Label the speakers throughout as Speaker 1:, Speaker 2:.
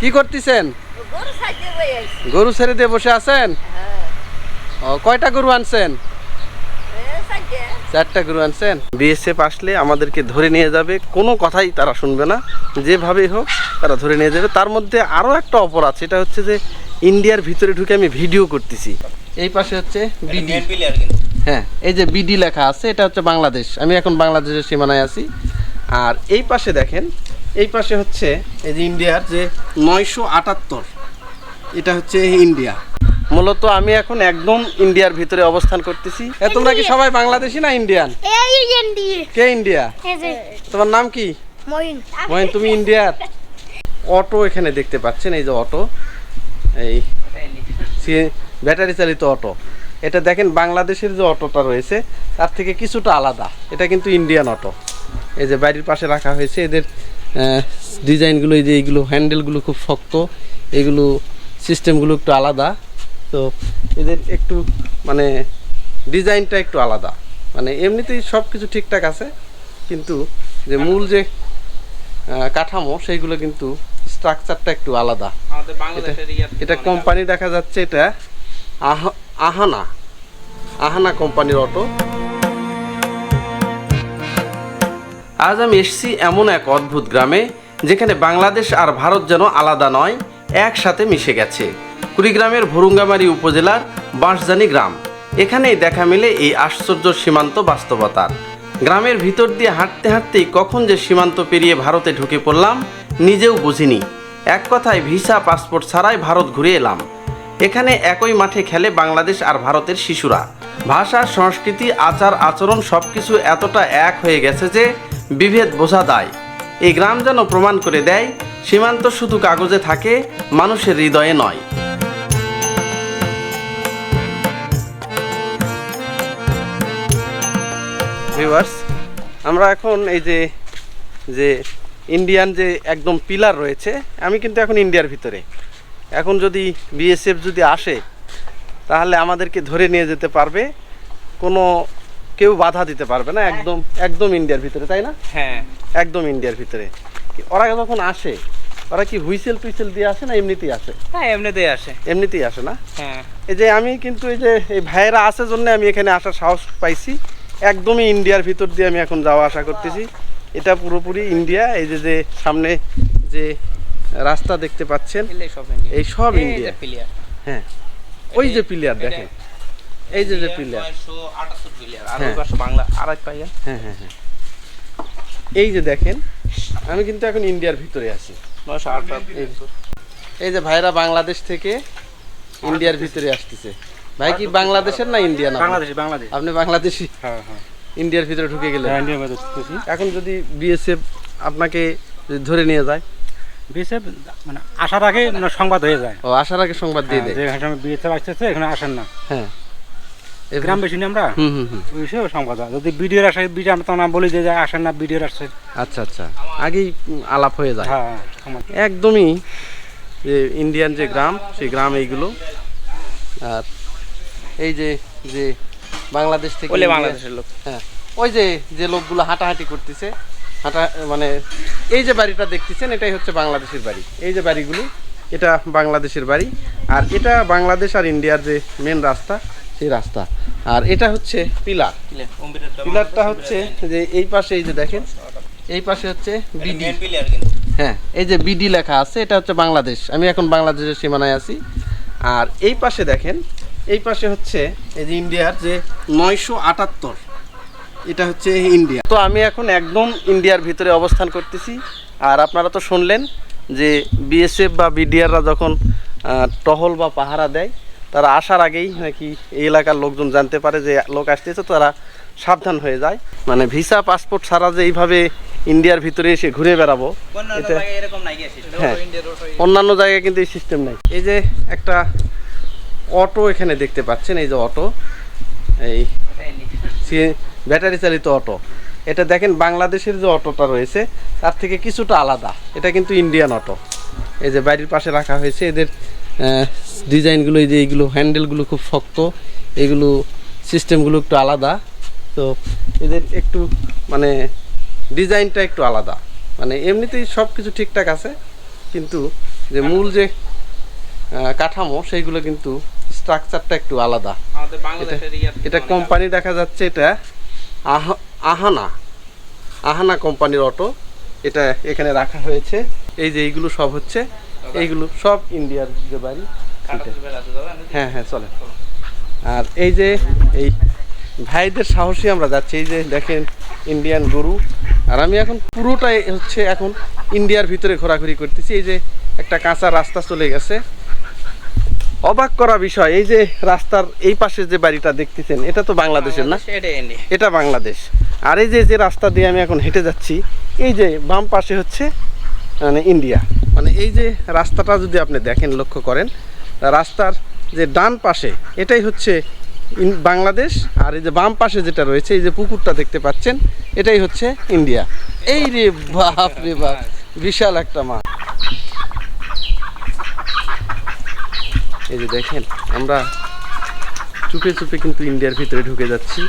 Speaker 1: কি করতেছেন?
Speaker 2: গরু
Speaker 1: ছেড়ে দিয়ে বসে আছেন?
Speaker 2: হ্যাঁ।
Speaker 1: ও কয়টা গরু আনছেন? চারটা। গরু আনছেন? বিএসএফ আসলে আমাদেরকে ধরে নিয়ে যাবে কোনো কথাই তারা শুনবে না। যেভাবেই হোক তারা ধরে নিয়ে যাবে। তার মধ্যে আরও একটা অপরাধ সেটা হচ্ছে যে ইন্ডিয়ার ভিতরে ঢুকে আমি ভিডিও করতেছি। এই পাশে হচ্ছে বিডি হ্যাঁ এই যে বিডি লেখা আছে এটা হচ্ছে বাংলাদেশ। আমি এখন বাংলাদেশের সীমানায় আছি। আর এই পাশে দেখেন এই পাশে হচ্ছে এই যে ইন্ডিয়ার যে নয়শো আটাত্তর এটা হচ্ছে ইন্ডিয়া। মূলত আমি এখন একদম ইন্ডিয়ার ভিতরে অবস্থান করতেছি। তোমরা কি সবাই বাংলাদেশি না ইন্ডিয়ান? কে ইন্ডিয়া? তোমার নাম কি? মহেন তুমি ইন্ডিয়ার? অটো এখানে দেখতে পাচ্ছেন এই যে অটো। এই সি- ব্যাটারি চালিত অটো। এটা দেখেন বাংলাদেশের যে অটোটা রয়েছে তার থেকে কিছুটা আলাদা। এটা কিন্তু ইন্ডিয়ান অটো। এই যে বাড়ির পাশে রাখা হয়েছে এদের ডিজাইনগুলো এই যে এইগুলো হ্যান্ডেলগুলো খুব শক্ত এগুলো সিস্টেমগুলো একটু আলাদা। তো এদের একটু মানে ডিজাইনটা একটু আলাদা। মানে এমনিতেই সব কিছু ঠিকঠাক আছে কিন্তু যে মূল যে কাঠামো সেইগুলো কিন্তু স্ট্রাকচারটা একটু আলাদা। এটা কোম্পানি দেখা যাচ্ছে এটা আহ- আহানা আহানা কোম্পানির অটো আজ আমি এসেছি এমন এক অদ্ভুত গ্রামে, যেখানে বাংলাদেশ আর ভারত যেন আলাদা নয়, একসাথে মিশে গেছে। কুড়িগ্রামের ভরুঙ্গামারি উপজেলার বাঁশজানি গ্রাম। এখানেই দেখা মেলে এই আশ্চর্য সীমান্ত বাস্তবতার গ্রামের ভিতর দিয়ে হাঁটতে হাঁটতেই কখন যে সীমান্ত পেরিয়ে ভারতে ঢুকে পড়লাম, নিজেও বুঝিনি। এক কথায় ভিসা, পাসপোর্ট ছাড়াই ভারত ঘুরে এলাম। এখানে একই মাঠে খেলে বাংলাদেশ আর ভারতের শিশুরা। ভাষা, সংস্কৃতি, আচার, আচরণ সবকিছু এতটা এক হয়ে গেছে যে বিভেদ বোঝা দায়। এই গ্রাম যেন প্রমাণ করে দেয়, সীমান্ত শুধু কাগজে থাকে, মানুষের হৃদয়ে নয়। আমরা এখন এই যে যে ইন্ডিয়ান যে একদম পিলার রয়েছে, আমি কিন্তু এখন ইন্ডিয়ার ভিতরে। এখন যদি বিএসএফ যদি আসে, তাহলে আমাদেরকে ধরে নিয়ে যেতে পারবে কোনো কেউ বাধা দিতে পারবে না একদম একদম ইন্ডিয়ার ভিতরে তাই না?
Speaker 3: হ্যাঁ।
Speaker 1: একদম ইন্ডিয়ার ভিতরে। ওরা যখন আসে ওরা কি হুইসেল টুইসেল দিয়ে আসে না এমনিতেই আসে?
Speaker 3: হ্যাঁ এমনিতেই আসে।
Speaker 1: এমনিতেই আসে না?
Speaker 3: হ্যাঁ।
Speaker 1: এই যে আমি কিন্তু এই যে এই ভাইয়েরা আছে জন্য আমি এখানে আসার সাহস পাইছি। একদমই ইন্ডিয়ার ভিতর দিয়ে আমি এখন যাওয়া আসা করতেছি। এটা পুরোপুরি ইন্ডিয়া এই যে যে সামনে যে রাস্তা দেখতে পাচ্ছেন এই সব ইন্ডিয়া। হ্যাঁ। ওই যে প্লেয়ার দেখেন। এই যে যে প্লেয়ার
Speaker 3: আর
Speaker 1: হ্যাঁ।
Speaker 3: ওই পাশে বাংলা আড়াই পাইয়া।
Speaker 1: হ্যাঁ হ্যাঁ হ্যাঁ। এই যে দেখেন আমি কিন্তু এখন ইন্ডিয়ার ভিতরে আছি। এই যে ভাইরা বাংলাদেশ থেকে ইন্ডিয়ার ভিতরে আসতেছে। ভাই কি বাংলাদেশের না ইন্ডিয়ান
Speaker 4: বাংলাদেশ বাংলাদেশ।
Speaker 1: আপনি বাংলাদেশি?
Speaker 4: হ্যাঁ হ্যাঁ।
Speaker 1: ইন্ডিয়ার ভিতরে ঢুকে গেলেন।
Speaker 4: হ্যাঁ
Speaker 1: এখন যদি বিএসএফ আপনাকে ধরে নিয়ে যায়?
Speaker 4: বিএসএফ মানে আসার আগে সংবাদ হয়ে যায়।
Speaker 1: ও আসার আগে সংবাদ দিয়ে
Speaker 4: হ্যাঁ,
Speaker 1: দেয়।
Speaker 4: বিএসএফ আসতেছে এখানে আসেন না।
Speaker 1: হ্যাঁ।
Speaker 4: গ্রাম বেশি আমরা?
Speaker 1: হুম হুম হুম।
Speaker 4: ওই হিসেবে সংবাদ যদি বিডিওর আসে বিডিও আমরা তখন বলি যে আসেন না বিডিওর আসছে।
Speaker 1: আচ্ছা আচ্ছা। আগেই আলাপ হয়ে যায়।
Speaker 4: হ্যাঁ
Speaker 1: একদমই যে ইন্ডিয়ান যে গ্রাম সেই গ্রাম এইগুলো। আর এই যে যে বাংলাদেশ থেকে
Speaker 3: বলে বাংলাদেশের লোক।
Speaker 1: হ্যাঁ। ওই যে যে লোকগুলো হাঁটাহাঁটি করতেছে হাঁটা মানে এই যে বাড়িটা দেখতেছেন এটাই হচ্ছে বাংলাদেশের বাড়ি। এই যে বাড়িগুলো এটা বাংলাদেশের বাড়ি। আর এটা বাংলাদেশ আর ইন্ডিয়ার যে মেন রাস্তা সেই রাস্তা। আর এটা হচ্ছে পিলার। পিলারটা হচ্ছে যে এই পাশে এই যে দেখেন এই পাশে হচ্ছে বিডি। হ্যাঁ এই যে বিডি লেখা আছে এটা হচ্ছে বাংলাদেশ। আমি এখন বাংলাদেশের সীমানায় আছি। আর এই পাশে দেখেন এই পাশে হচ্ছে এই যে ইন্ডিয়ার যে নয়শো আটাত্তর এটা হচ্ছে ইন্ডিয়া। তো আমি এখন একদম ইন্ডিয়ার ভিতরে অবস্থান করতেছি। আর আপনারা তো শুনলেন যে বিএসএফ বা বিডিআররা যখন টহল বা পাহারা দেয় তারা আসার আগেই নাকি এই এলাকার লোকজন জানতে পারে যে লোক আসতেছে তো তারা সাবধান হয়ে যায়। মানে ভিসা পাসপোর্ট ছাড়া যে এইভাবে ইন্ডিয়ার ভিতরে এসে ঘুরে বেড়াবো হ্যাঁ। অন্যান্য জায়গায় কিন্তু এই সিস্টেম নাই। এই যে একটা অটো এখানে দেখতে পাচ্ছেন এই যে অটো এই ব্যাটারি চালিত অটো। এটা দেখেন বাংলাদেশের যে অটোটা রয়েছে তার থেকে কিছুটা আলাদা। এটা কিন্তু ইন্ডিয়ান অটো। এই যে বাড়ির পাশে রাখা হয়েছে এদের ডিজাইনগুলো এই যে এইগুলো হ্যান্ডেলগুলো খুব শক্ত এগুলো সিস্টেমগুলো একটু আলাদা। তো এদের একটু মানে ডিজাইনটা একটু আলাদা। মানে এমনিতেই সব কিছু ঠিকঠাক আছে কিন্তু যে মূল যে কাঠামো সেইগুলো কিন্তু স্ট্রাকচারটা একটু আলাদা। এটা কোম্পানি দেখা যাচ্ছে এটা আহ- আহানা। আহানা কোম্পানির অটো এটা এখানে রাখা হয়েছে। এই যে এইগুলো সব হচ্ছে। এইগুলো সব ইন্ডিয়ার যে বাড়ি হ্যাঁ হ্যাঁ চলে আর এই যে এই ভাইদের সাহসী আমরা যাচ্ছি এই যে দেখেন ইন্ডিয়ান গরু। আর আমি এখন পুরোটাই হচ্ছে এখন ইন্ডিয়ার ভিতরে ঘোরাঘুরি করতেছি। এই যে একটা কাঁচা রাস্তা চলে গেছে। অবাক করা বিষয় এই যে রাস্তার এই পাশে যে বাড়িটা দেখতেছেন এটা তো বাংলাদেশের না?
Speaker 3: এটা
Speaker 1: এটা বাংলাদেশ। আর এই যে যে রাস্তা দিয়ে আমি এখন হেঁটে যাচ্ছি এই যে বাম পাশে হচ্ছে মানে ইন্ডিয়া। মানে এই যে রাস্তাটা যদি আপনি দেখেন, লক্ষ্য করেন, রাস্তার যে ডান পাশে, এটাই হচ্ছে বাংলাদেশ, আর এই যে বাম পাশে যেটা রয়েছে, এই যে পুকুরটা দেখতে পাচ্ছেন, এটাই হচ্ছে ইন্ডিয়া। এই রে বাপ রে বাপ, বিশাল একটা মাছ এই যে দেখেন, আমরা চুপে চুপে কিন্তু ইন্ডিয়ার ভিতরে ঢুকে যাচ্ছি।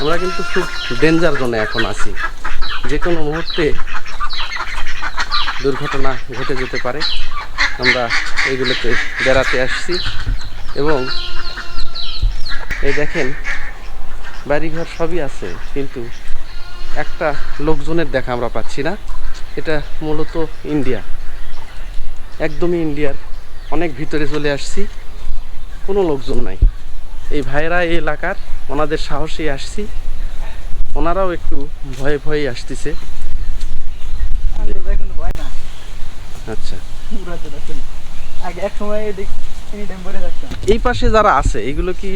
Speaker 1: আমরা কিন্তু খুব ডেঞ্জার জোনে এখন আছি। যে কোনো মুহূর্তে দুর্ঘটনা ঘটে যেতে পারে। আমরা এইগুলোতে বেড়াতে আসছি এবং এই দেখেন, বাড়িঘর সবই আছে, কিন্তু একটা লোকজনের দেখা আমরা পাচ্ছি না। এটা মূলত ইন্ডিয়া। একদমই ইন্ডিয়ার অনেক ভিতরে চলে আসছি, কোনো লোকজন নাই। এই ভাইয়েরা এই এলাকার, ওনাদের সাহসে আসছি। ওনারাও একটু ভয়ে ভয়ে আসতেছে। আচ্ছা।
Speaker 5: আগে এক সময় এদিক এনি টাইম পরে থাকতাম।
Speaker 1: এই পাশে যারা আছে এগুলো কি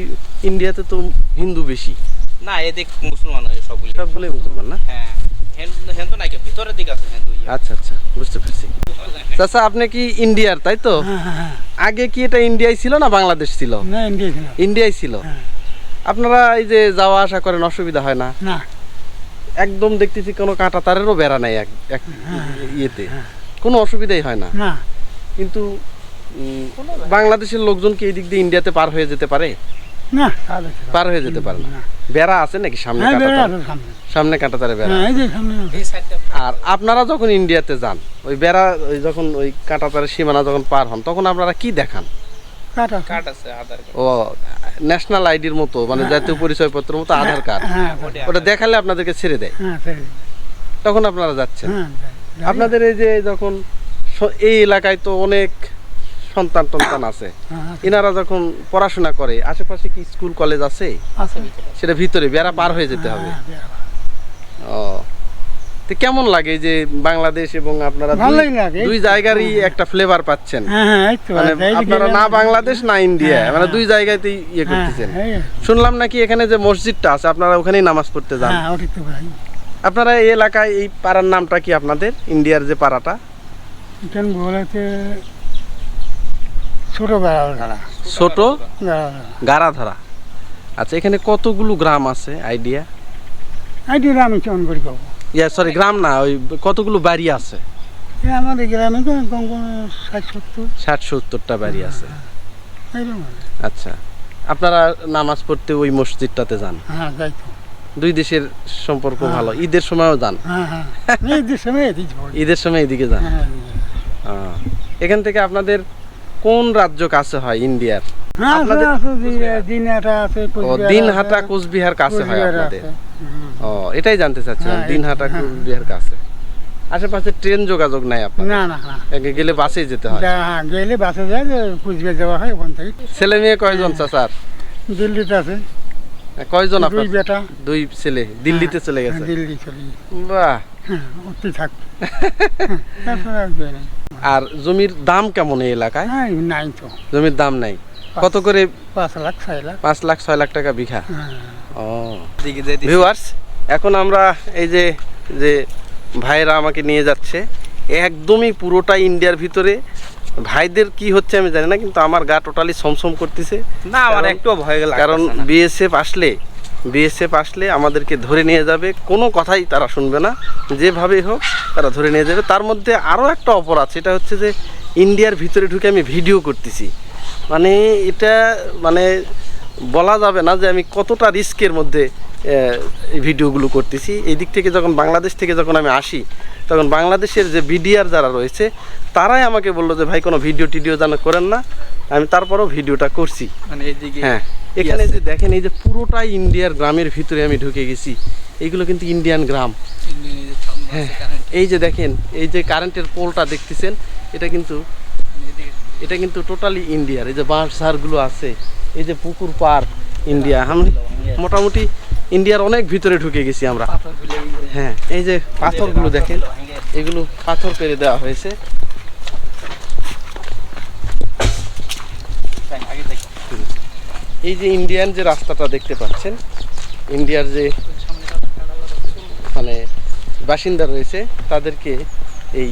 Speaker 1: ইন্ডিয়াতে তো হিন্দু বেশি?
Speaker 3: না এদিক মুসলমান হয় সবগুলি।
Speaker 1: সবগুলোই মুসলমান না?
Speaker 3: হ্যাঁ হিন্দু হিন্দু নাই ভিতরের দিকে আছে হিন্দু।
Speaker 1: আচ্ছা আচ্ছা বুঝতে পারছি। চাচা আপনি কি ইন্ডিয়ার তাই তো? আগে কি এটা ইন্ডিয়ায় ছিল না বাংলাদেশ ছিল?
Speaker 4: না ইন্ডিয়া ছিল।
Speaker 1: ইন্ডিয়ায় ছিল। আপনারা এই যে যাওয়া আসা করেন অসুবিধা হয় না?
Speaker 4: না।
Speaker 1: একদম দেখতেছি কোনো কাঁটা তারেরও বেড়া নাই এক এক ইয়েতে। কোনো অসুবিধাই হয় না।
Speaker 4: না।
Speaker 1: কিন্তু বাংলাদেশের লোকজন কি এই দিক দিয়ে ইন্ডিয়াতে পার হয়ে যেতে পারে?
Speaker 4: না
Speaker 1: পার। হয়ে যেতে পারে না। বেড়া আছে নাকি সামনে
Speaker 4: হ্যাঁ
Speaker 1: কাঁটা
Speaker 4: বেড়ে
Speaker 1: তারে?
Speaker 4: আছে সামনে।
Speaker 1: সামনে তারে বেড়া
Speaker 4: হ্যাঁ এই যে সামনে আছে।
Speaker 3: এই সাইডটা
Speaker 1: আর আপনারা যখন ইন্ডিয়াতে যান ওই বেড়া ওই যখন ওই কাঁটা তারের সীমানা যখন পার হন তখন আপনারা কি দেখান? ও ন্যাশনাল আইডির মতো মানে জাতীয় পরিচয়পত্র মতো আধার কার্ড।
Speaker 4: হ্যাঁ
Speaker 1: ওটা দেখালে আপনাদেরকে ছেড়ে দেয়।
Speaker 4: হ্যাঁ
Speaker 1: তখন আপনারা যাচ্ছেন।
Speaker 4: হ্যাঁ।
Speaker 1: আপনাদের এই যে যখন এই এলাকায় তো অনেক সন্তান টন্তান আছে।
Speaker 4: হ্যাঁ,
Speaker 1: এনারা যখন পড়াশোনা করে আশেপাশে কি স্কুল কলেজ আছে? সেটা ভিতরে বেড়া পার হয়ে যেতে হবে।
Speaker 4: হ্যাঁ,
Speaker 1: ও। তো কেমন লাগে যে বাংলাদেশ এবং আপনারা দুই- জায়গারই একটা ফ্লেভার পাচ্ছেন।
Speaker 4: হ্যাঁ হ্যাঁ
Speaker 1: মানে আপনারা না বাংলাদেশ না ইন্ডিয়া
Speaker 4: হ্যাঁ,
Speaker 1: মানে
Speaker 4: হ্যাঁ।
Speaker 1: দুই জায়গাতেই ইয়ে
Speaker 4: হ্যাঁ,
Speaker 1: করতেছেন। শুনলাম নাকি এখানে যে মসজিদটা আছে আপনারা ওখানেই নামাজ পড়তে যান।
Speaker 4: হ্যাঁ
Speaker 1: আপনারা এই এলাকায় এই পাড়ার নামটা কি আপনাদের? ইন্ডিয়ার যে পাড়াটা?
Speaker 4: এখানে বলেছে ছোট বেড়া গাড়া
Speaker 1: ছোট
Speaker 4: গাড়া
Speaker 1: গারাধারা আচ্ছা এখানে কতগুলো গ্রাম আছে? আইডিয়া?
Speaker 4: দিন আমি কেমন করে পাবো
Speaker 1: ইয়া সরি গ্রাম না ওই কতগুলো বাড়ি আছে?
Speaker 4: আমাদের গ্রামে তো ষাট সত্তর।
Speaker 1: ষাট সত্তরটা বাড়ি আছে।
Speaker 4: আছে।
Speaker 1: আচ্ছা আপনারা নামাজ পড়তে ওই মসজিদটাতে যান?
Speaker 4: হ্যাঁ যাই তো
Speaker 1: দুই দেশের সম্পর্ক ভালো। ঈদের সময়ও যান।
Speaker 4: হ্যাঁ হ্যাঁ। সময়
Speaker 1: ঈদের সময় এদিকে যান।
Speaker 4: হ্যাঁ
Speaker 1: এখান থেকে আপনাদের কোন রাজ্য কাছে হয় ইন্ডিয়ার?
Speaker 4: হ্যাঁ দিনহাটা আছে কোচবিহার
Speaker 1: কাছে হয় আপনাদের। ও এটাই জানতে চাচ্ছিলাম
Speaker 4: হ্যাঁ,
Speaker 1: দিনহাটা
Speaker 4: হ্যাঁ।
Speaker 1: কোচবিহার কাছে। আশেপাশে ট্রেন যোগাযোগ নাই আপনার
Speaker 4: না
Speaker 1: গেলে বাসে যেতে হয়?
Speaker 4: হ্যাঁ, গেলে বাসে যায় কুচবিহার যাওয়া হয় ওখান থেকে।
Speaker 1: ছেলে মেয়ে কয়জন চাচার?
Speaker 4: দিল্লিতে আছে।
Speaker 1: কয়জন
Speaker 4: দুই বেটা।
Speaker 1: দুই ছেলে দিল্লিতে চলে গেছে।
Speaker 4: হ্যাঁ, দিল্লি চলে
Speaker 1: বাহ।
Speaker 4: হ্যাঁ উঠতে হ্যাঁ, আর
Speaker 1: জমির দাম কেমন এই এলাকায়?
Speaker 4: হ্যাঁ নাই তো।
Speaker 1: জমির দাম নাই। কত করে?
Speaker 4: পাঁচ লাখ ছয় লাখ।
Speaker 1: পাঁচ লাখ ছয় লাখ টাকা বিঘা।
Speaker 4: হ্যাঁ।
Speaker 1: ও। ভিউয়ার্স এখন আমরা এই যে যে ভাইরা আমাকে নিয়ে যাচ্ছে একদমই পুরোটা ইন্ডিয়ার ভিতরে ভাইদের কি হচ্ছে আমি জানি না কিন্তু আমার গা টোটালি সমসম করতেছে।
Speaker 3: না আমার একটু ভয় লাগছে
Speaker 1: কারণ বিএসএফ আসলে বিএসএফ আসলে আমাদেরকে ধরে নিয়ে যাবে কোনো কথাই তারা শুনবে না। যেভাবেই হোক তারা ধরে নিয়ে যাবে। তার মধ্যে আরও একটা অপরাধ সেটা হচ্ছে যে ইন্ডিয়ার ভিতরে ঢুকে আমি ভিডিও করতেছি। মানে এটা মানে বলা যাবে না যে আমি কতটা রিস্কের মধ্যে এই ভিডিওগুলো করতেছি। এই দিক থেকে যখন বাংলাদেশ থেকে যখন আমি আসি তখন বাংলাদেশের যে বিডিআর যারা রয়েছে তারাই আমাকে বলল যে ভাই কোনো ভিডিও টিডিও যেন করেন না। আমি তারপরেও ভিডিওটা করছি।
Speaker 5: মানে এইদিকে
Speaker 1: হ্যাঁ। এখানে যে দেখেন এই যে পুরোটাই ইন্ডিয়ার গ্রামের ভিতরে আমি ঢুকে গেছি। এইগুলো কিন্তু ইন্ডিয়ান গ্রাম।
Speaker 5: ইন্ডিয়ান এই যে
Speaker 1: দেখেন এই যে কারেন্টের পোলটা দেখতেছেন এটা কিন্তু এটা কিন্তু টোটালি ইন্ডিয়ার। এই যে বাঁশ ঝাড়গুলো আছে এই যে পুকুর পার্ক ইন্ডিয়া। আমি মোটামুটি ইন্ডিয়ার অনেক ভিতরে ঢুকে গেছি আমরা। হ্যাঁ এই যে পাথরগুলো দেখেন, এগুলো পাথর পেরে দেওয়া হয়েছে। এই যে ইন্ডিয়ান যে রাস্তাটা দেখতে পাচ্ছেন, ইন্ডিয়ার যে মানে বাসিন্দা রয়েছে, তাদেরকে এই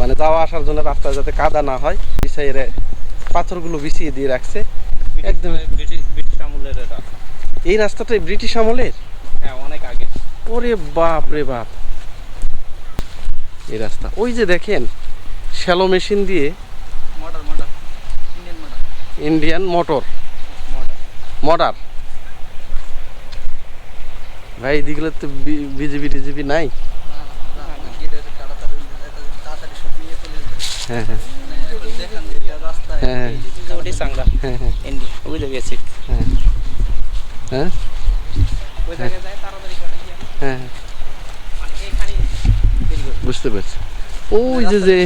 Speaker 1: মানে যাওয়া আসার জন্য রাস্তা যাতে কাদা না হয়, বিছাইয়ে পাথরগুলো বিছিয়ে দিয়ে রাখছে। একদম
Speaker 3: ব্রিটিশ আমলের এটা
Speaker 1: এই রাস্তাটাই ব্রিটিশ আমলের?
Speaker 3: হ্যাঁ অনেক আগে।
Speaker 1: ওরে বাপ রে বাপ। এই রাস্তা। ওই যে দেখেন শ্যালো মেশিন দিয়ে. ইন্ডিয়ান মোটর মডার। ভাই এদিকে তো বিজেপি টিজেপি নাই। হ্যাঁ হ্যাঁ।
Speaker 5: মানে
Speaker 1: হ্যাঁ, হ্যাঁ।
Speaker 3: সাংরা।
Speaker 1: হ্যাঁ। হ্যাঁ? হ্যাঁ হ্যাঁ
Speaker 3: যায় তাড়াতাড়ি কাটা গিয়ে
Speaker 1: হ্যাঁ হ্যাঁ,
Speaker 3: মানে।
Speaker 1: বুঝতে পারছি। ওই যে যে।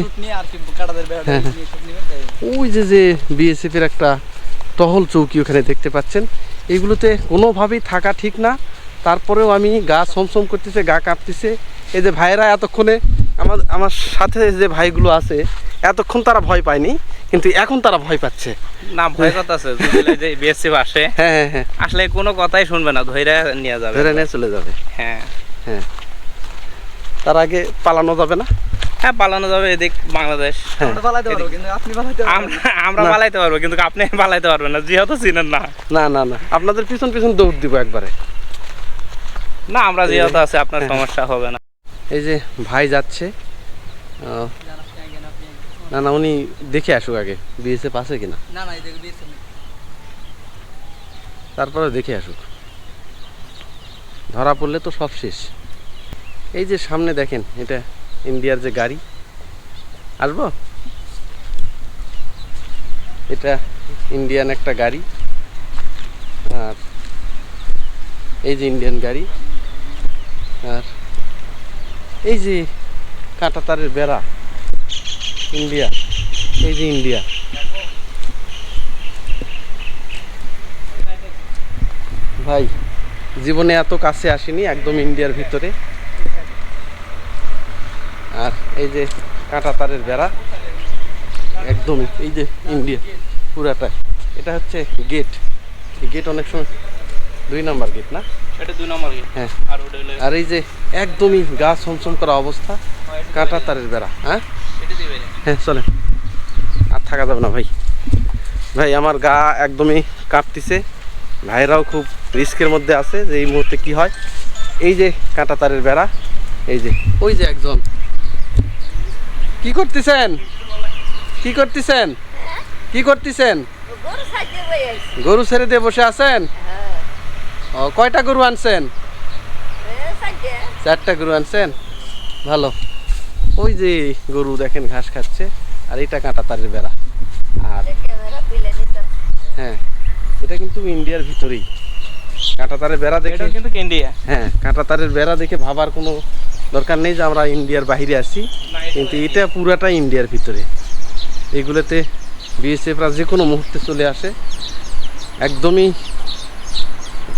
Speaker 1: ওই যে যে বিএসএফ এর একটা টহল চৌকি ওখানে দেখতে পাচ্ছেন এইগুলোতে কোনোভাবেই থাকা ঠিক না। তারপরেও আমি গা সমসম করতেছে গা কাঁপতেছে। এই যে ভাইরা এতক্ষণে আমার আমার সাথে যে ভাইগুলো আছে এতক্ষণ তারা ভয় পায়নি কিন্তু এখন তারা ভয় পাচ্ছে।
Speaker 3: না ভয় কথা আছে যে বিএসএফ আসে।
Speaker 1: হ্যাঁ হ্যাঁ হ্যাঁ।
Speaker 3: আসলে কোনো কথাই শুনবে না ধৈর্য নিয়ে যাবে।
Speaker 1: ধরে নিয়ে চলে যাবে।
Speaker 3: হ্যাঁ। হ্যাঁ।
Speaker 1: তার আগে পালানো যাবে না?
Speaker 3: হ্যাঁ পালানো যাবে এদিক বাংলাদেশ।
Speaker 1: হ্যাঁ।
Speaker 5: আমরা পালাইতে পারব, কিন্তু আপনি পালাইতে পারবেন না।
Speaker 3: আমরা
Speaker 1: না।
Speaker 3: পালাইতে পারব কিন্তু আপনি পালাইতে পারবেন না যেহেতু চিনেন না।
Speaker 1: না না না। আপনাদের পিছন পিছন দৌড় দিব একবারে।
Speaker 3: না আমরা যেহেতু আছে আপনার
Speaker 1: হ্যাঁ।
Speaker 3: সমস্যা হবে না।
Speaker 1: এই যে ভাই যাচ্ছে আহ,
Speaker 5: যান, আপনি আগে, না,
Speaker 1: না উনি দেখে আসুক আগে বিএসএফ আছে কিনা।
Speaker 5: না, না, এদিকে নেই।
Speaker 1: তারপরে দেখে আসুক। ধরা পড়লে তো সব শেষ। এই যে সামনে দেখেন এটা ইন্ডিয়ার যে গাড়ি। আসব? এটা ইন্ডিয়ান একটা গাড়ি। আর এই যে ইন্ডিয়ান গাড়ি। আর এই যে কাঁটা তারের বেড়া। ইন্ডিয়া। এই যে ইন্ডিয়া। ভাই জীবনে এত কাছে আসিনি একদম ইন্ডিয়ার ভিতরে। আর এই যে কাঁটা তারের বেড়া একদমই এই যে ইন্ডিয়া পুরাটা এটা হচ্ছে গেট। এই গেট অনেক সময় দুই নাম্বার গেট না?
Speaker 3: এটা দুই নম্বর গেট।
Speaker 1: হ্যাঁ।
Speaker 3: আর
Speaker 1: এই যে একদমই গা সমসম করা অবস্থা কাঁটা তারের বেড়া হ্যাঁ? হ্যাঁ চলে আর থাকা যাবে না ভাই। ভাই আমার গা একদমই কাঁপতিছে। ভাইরাও খুব রিস্কের মধ্যে আছে যে এই মুহূর্তে কি হয়। এই যে কাঁটা তারের বেড়া এই যে। ওই যে একজন। কি করতেছেন? কি করতেছেন? কি করতেছেন?
Speaker 2: গরু
Speaker 1: ছেড়ে দিয়ে বসে আছেন?
Speaker 2: হ্যাঁ
Speaker 1: ও কয়টা গরু আনছেন?
Speaker 2: এ
Speaker 1: চারটা গরু আনছেন? ভালো। ওই যে গরু দেখেন ঘাস খাচ্ছে আর এটা কাঁটা তারের বেড়া। আর হ্যাঁ এটা কিন্তু ইন্ডিয়ার ভিতরেই। কাঁটা তারের বেড়া দেখে
Speaker 3: কিন্তু ইন্ডিয়া
Speaker 1: হ্যাঁ কাঁটা তারের বেড়া দেখে ভাবার কোনো দরকার নেই যে আমরা ইন্ডিয়ার বাইরে আছি। কিন্তু এটা পুরাটা ইন্ডিয়ার ভিতরে। এগুলোতে বিএসএফরা যে কোনো মুহূর্তে চলে আসে। একদমই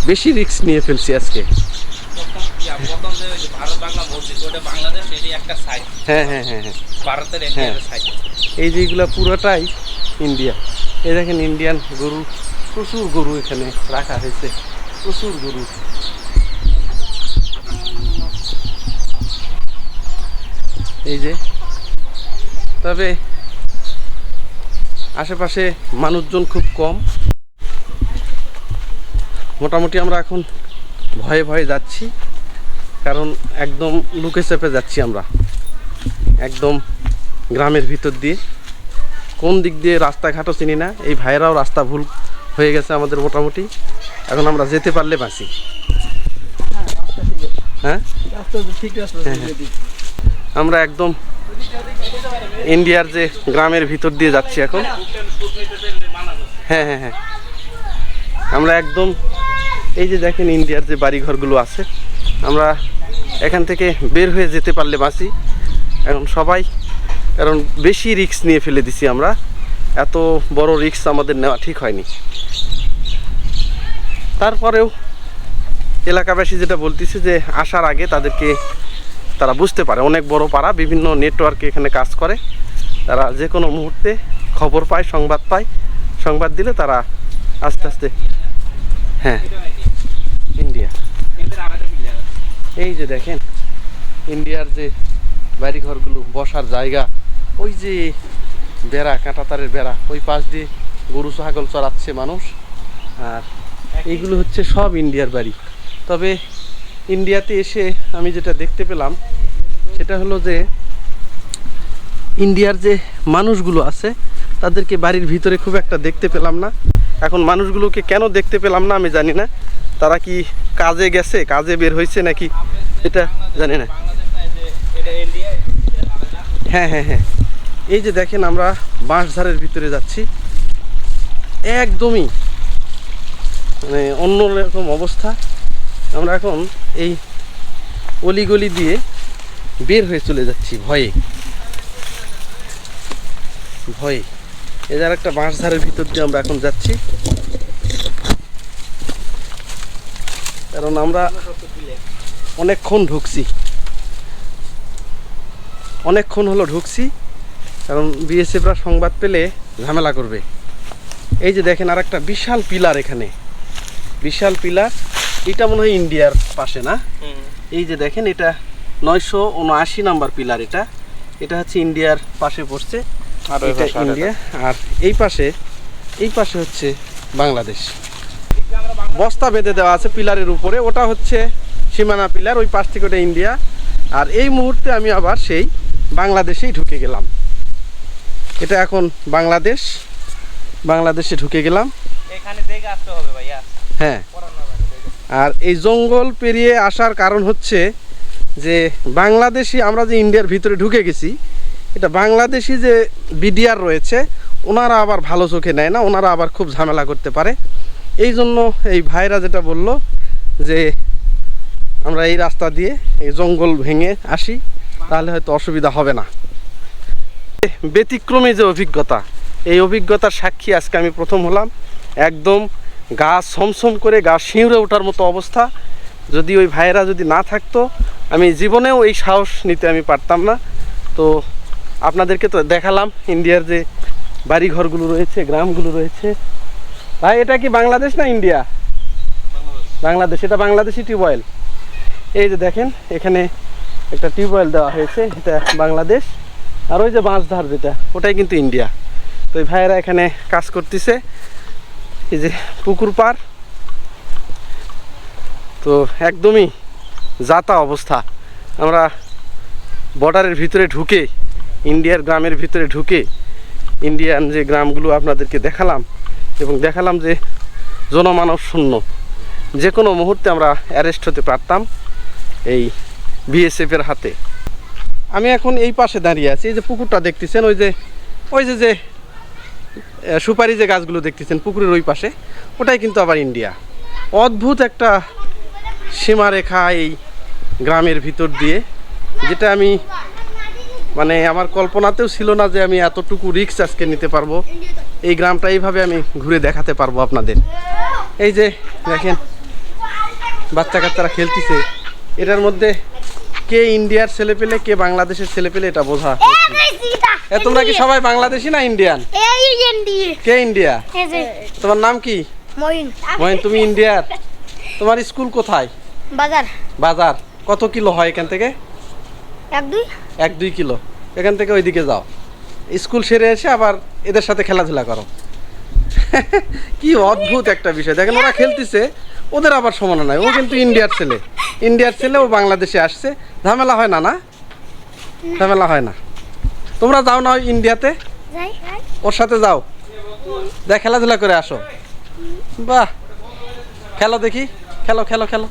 Speaker 1: বেশি রিস্ক নিয়ে ফেলছি আজকে।
Speaker 3: ওটা বাংলাদেশ একটা সাইড
Speaker 1: হ্যাঁ হ্যাঁ হ্যাঁ হ্যাঁ।
Speaker 3: ভারতের ইন্ডিয়ার সাইড
Speaker 1: এই যে এগুলো পুরোটাই ইন্ডিয়া এই দেখেন ইন্ডিয়ান গরু প্রচুর গরু এখানে রাখা হয়েছে। প্রচুর গরু। এই যে তবে আশেপাশে মানুষজন খুব কম। মোটামুটি আমরা এখন ভয়ে ভয়ে যাচ্ছি। কারণ একদম লুকে চেপে যাচ্ছি আমরা। একদম গ্রামের ভিতর দিয়ে। কোন দিক দিয়ে রাস্তাঘাটও চিনি না এই ভাইয়েরাও রাস্তা ভুল হয়ে গেছে আমাদের মোটামুটি। এখন আমরা যেতে পারলে বাঁচি।
Speaker 5: হ্যাঁ।
Speaker 1: হ্যাঁ হ্যাঁ, আমরা একদম ইন্ডিয়ার যে গ্রামের ভিতর দিয়ে যাচ্ছি এখন। হ্যাঁ হ্যাঁ হ্যাঁ। আমরা একদম এই যে দেখেন ইন্ডিয়ার যে বাড়িঘরগুলো আছে আমরা এখান থেকে বের হয়ে যেতে পারলে বাঁচি। এখন সবাই, কারণ বেশি রিস্ক নিয়ে ফেলে দিছি আমরা। এত বড় রিস্ক আমাদের নেওয়া ঠিক হয়নি। তারপরেও এলাকাবাসী যেটা বলতেছে যে, আসার আগে তাদেরকে তারা বুঝতে পারে। অনেক বড় পাড়া, বিভিন্ন নেটওয়ার্কে এখানে কাজ করে। তারা যে কোনো মুহূর্তে খবর পায়, সংবাদ পায়। সংবাদ দিলে তারা আস্তে আস্তে হ্যাঁ ইন্ডিয়া
Speaker 3: এদের আর একটা প্লেয়ার
Speaker 1: এই যে দেখেন, ইন্ডিয়ার যে বাড়িঘরগুলো, বসার জায়গা, ওই যে বেড়া, কাঁটাতারের বেড়া, ওই পাশ দিয়ে গরু, ছাগল চড়াচ্ছে মানুষ। আর এইগুলো হচ্ছে সব ইন্ডিয়ার বাড়ি। তবে ইন্ডিয়াতে এসে আমি যেটা দেখতে পেলাম, সেটা হলো যে ইন্ডিয়ার যে মানুষগুলো আছে, তাদেরকে বাড়ির ভিতরে খুব একটা দেখতে পেলাম না। এখন মানুষগুলোকে কেন দেখতে পেলাম না আমি জানি না। তারা কি কাজে গেছে? কাজে বের হয়েছে নাকি? এটা জানি না। হ্যাঁ হ্যাঁ হ্যাঁ। এই যে দেখেন আমরা বাঁশঝাড়ের ভিতরে যাচ্ছি। একদমই মানে অন্যরকম অবস্থা। আমরা এখন এই অলিগলি দিয়ে বের হয়ে চলে যাচ্ছি ভয়ে। ভয়ে। আর একটা বাঁশঝাড়ের ভিতর দিয়ে আমরা এখন যাচ্ছি। কারণ আমরা অনেকক্ষণ ঢুকছি। অনেকক্ষণ হলো ঢুকছি কারণ বিএসএফরা সংবাদ পেলে ঝামেলা করবে। এই যে দেখেন আর একটা বিশাল পিলার এখানে। বিশাল পিলার এটা মনে হয় ইন্ডিয়ার পাশে না? এই যে দেখেন এটা নয়শো উনআশি নাম্বার পিলার এটা। এটা হচ্ছে ইন্ডিয়ার পাশে পড়ছে। এটা ইন্ডিয়া। আর এই পাশে এই পাশে হচ্ছে বাংলাদেশ। বস্তা বেঁধে দেওয়া আছে পিলারের উপরে। ওটা হচ্ছে সীমানা পিলার ওই পাশ থেকে ওটা ইন্ডিয়া। আর এই মুহূর্তে আমি আবার সেই বাংলাদেশেই ঢুকে গেলাম। এটা এখন বাংলাদেশ। বাংলাদেশে ঢুকে গেলাম।
Speaker 3: এখানে দেখে আসতে হবে ভাইয়া।
Speaker 1: হ্যাঁ। আর এই জঙ্গল পেরিয়ে আসার কারণ হচ্ছে যে বাংলাদেশি আমরা যে ইন্ডিয়ার ভিতরে ঢুকে গেছি এটা বাংলাদেশি যে বিডিআর রয়েছে ওনারা আবার ভালো চোখে নেয় না ওনারা আবার খুব ঝামেলা করতে পারে। এই জন্য এই ভাইরা যেটা বলল যে আমরা এই রাস্তা দিয়ে এই জঙ্গল ভেঙে আসি, তাহলে হয়তো অসুবিধা হবে না। ব্যতিক্রমী যে অভিজ্ঞতা, এই অভিজ্ঞতার সাক্ষী আজকে আমি প্রথম হলাম। একদম গা সমসম করে, গা শিউরে ওঠার মতো অবস্থা। যদি ওই ভাইয়েরা যদি না থাকতো, আমি জীবনেও এই সাহস নিতে আমি পারতাম না। তো আপনাদেরকে তো দেখালাম, ইন্ডিয়ার যে বাড়িঘরগুলো রয়েছে, গ্রামগুলো রয়েছে ভাই এটা কি বাংলাদেশ না ইন্ডিয়া? বাংলাদেশ। এটা বাংলাদেশি টিউবওয়েল। এই যে দেখেন এখানে একটা টিউবওয়েল দেওয়া হয়েছে এটা বাংলাদেশ। আর ওই যে বাঁশধার যেটা ওটাই কিন্তু ইন্ডিয়া। তো এই ভাইয়েরা এখানে কাজ করতেছে এই যে পুকুর পার। তো একদমই যাতা অবস্থা। আমরা বর্ডারের ভিতরে ঢুকে ইন্ডিয়ার গ্রামের ভিতরে ঢুকে ইন্ডিয়ান যে গ্রামগুলো আপনাদেরকে দেখালাম এবং দেখালাম যে জনমানব শূন্য। যে কোনো মুহূর্তে আমরা অ্যারেস্ট হতে পারতাম এই বিএসএফের হাতে। আমি এখন এই পাশে দাঁড়িয়ে আছি, এই যে পুকুরটা দেখতেছেন, ওই যে ওই যে যে সুপারি যে গাছগুলো দেখতেছেন, পুকুরের ওই পাশে, ওটাই কিন্তু আবার ইন্ডিয়া। অদ্ভুত একটা সীমারেখা এই গ্রামের ভিতর দিয়ে, যেটা আমি মানে আমার কল্পনাতেও ছিল না যে আমি এতটুকু রিস্ক আজকে নিতে পারব। এই গ্রামটা এইভাবে আমি ঘুরে দেখাতে পারব আপনাদের। এই যে দেখেন বাচ্চা কাচ্চারা খেলতেছে। এটার মধ্যে কে ইন্ডিয়ার ছেলে পেলে কে বাংলাদেশের ছেলে পেলে এটা বোঝা এ তোমরা কি সবাই বাংলাদেশি না ইন্ডিয়ান? কে ইন্ডিয়া? তোমার নাম কি? মহেন তুমি ইন্ডিয়ার। তোমার স্কুল কোথায়?
Speaker 6: বাজার।
Speaker 1: বাজার। কত কিলো হয় এখান থেকে?
Speaker 6: এক দুই?
Speaker 1: এক দুই কিলো। এখান থেকে ওইদিকে যাও। স্কুল সেরে এসে আবার এদের সাথে খেলাধুলা করো। কি অদ্ভুত একটা বিষয়। দেখেন ওরা খেলতেছে ওদের আবার সমান নাই। ও কিন্তু ইন্ডিয়ার ছেলে। ইন্ডিয়ার ছেলে ও বাংলাদেশে আসছে। ঝামেলা হয় না না? ঝামেলা হয় না। তোমরা যাও না ইন্ডিয়াতে? ওর সাথে যাও। দেখ খেলাধুলা করে আসো। বাহ! খেলো দেখি। খেলো খেলো খেলো।